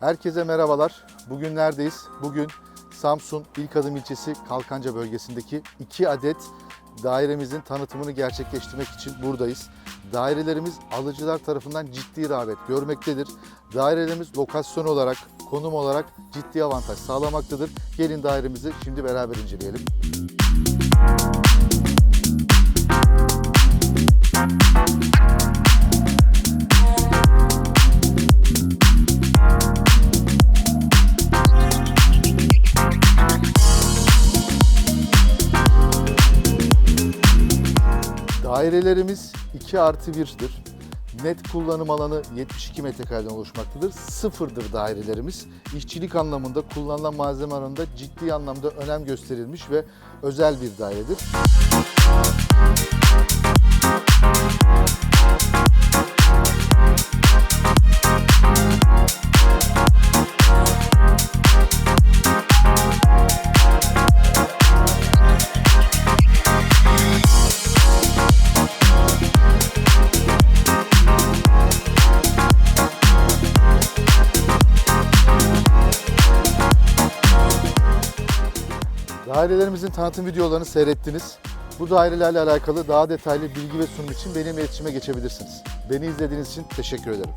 Herkese merhabalar. Bugün neredeyiz? Bugün Samsun İlkadım ilçesi Kalkanca bölgesindeki iki adet dairemizin tanıtımını gerçekleştirmek için buradayız. Dairelerimiz alıcılar tarafından ciddi rağbet görmektedir. Dairelerimiz lokasyon olarak, konum olarak ciddi avantaj sağlamaktadır. Gelin dairemizi şimdi beraber inceleyelim. Dairelerimiz 2 artı 1'dir. Net kullanım alanı 72 metrekareden oluşmaktadır. Sıfırdır dairelerimiz. İşçilik anlamında kullanılan malzeme oranında ciddi anlamda önem gösterilmiş ve özel bir dairedir. Dairelerimizin tanıtım videolarını seyrettiniz. Bu dairelerle alakalı daha detaylı bilgi ve sunum için benim iletişime geçebilirsiniz. Beni izlediğiniz için teşekkür ederim.